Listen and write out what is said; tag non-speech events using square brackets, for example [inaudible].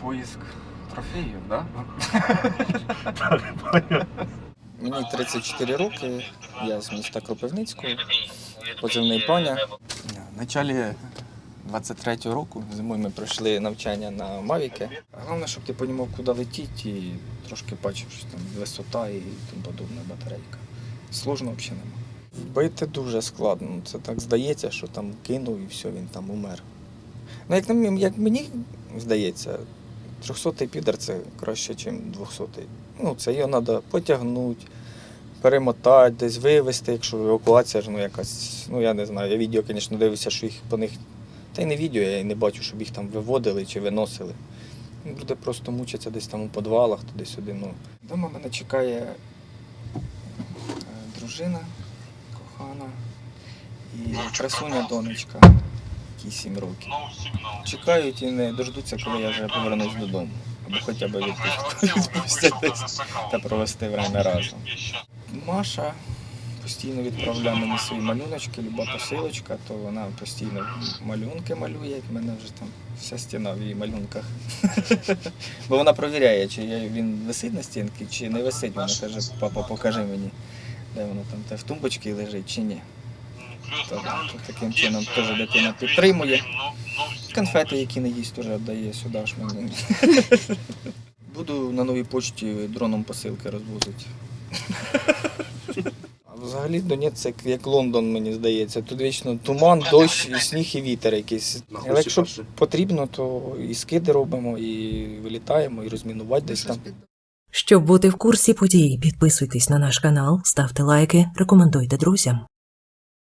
поиск трофеїв, да? [laughs] Мені 34 роки, я з міста Кропивницького, позивний Паня. В началі 23-го року зимою ми пройшли навчання на Мавіки. Головне, щоб ти розумів, куди летіти і трошки бачив, що там висота і тому подобне батарейка. Сложно взагалі нема. Бити дуже складно. Це так здається, що там кинув і все, він там умер. Ну, як, як мені здається, 300-й підер це краще, ніж 200-й. Ну, це його треба потягнути, перемотати, десь вивезти, якщо евакуація ж ну, якась. Ну я не знаю. Я відео, звісно, дивився, що їх по них. Та й не відео, я й не бачу, щоб їх там виводили чи виносили. Люди просто мучаться десь там у підвалах, туди-сюди. Ну. Дома мене чекає е, дружина кохана і красуня донечка, якій 7 років. Чекають і не дождуться, коли я вже повернусь додому. Або хоча б відпустять десь та провести время разом. Маша постійно відправляє мені свої малюночки, люба посилочка, то вона постійно малюнки малює, в мене вже там вся стіна в її малюнках. [laughs] Бо вона провіряє, чи він висить на стінці, чи не висить. Вона каже, папа, покажи мені, де воно там те в тумбочці лежить чи ні. То, то таким чином теж дитина підтримує. Конфети, які не їсть, теж віддає сюди ж мені. [laughs] Буду на новій почті дроном посилки розвозити. А Взагалі Донець це як Лондон, мені здається. Тут вічно туман, дощ, і сніг і вітер якийсь. Але якщо потрібно, то і скиди робимо, і вилітаємо, і розмінувати десь там. Щоб бути в курсі подій, підписуйтесь на наш канал, ставте лайки, рекомендуйте друзям.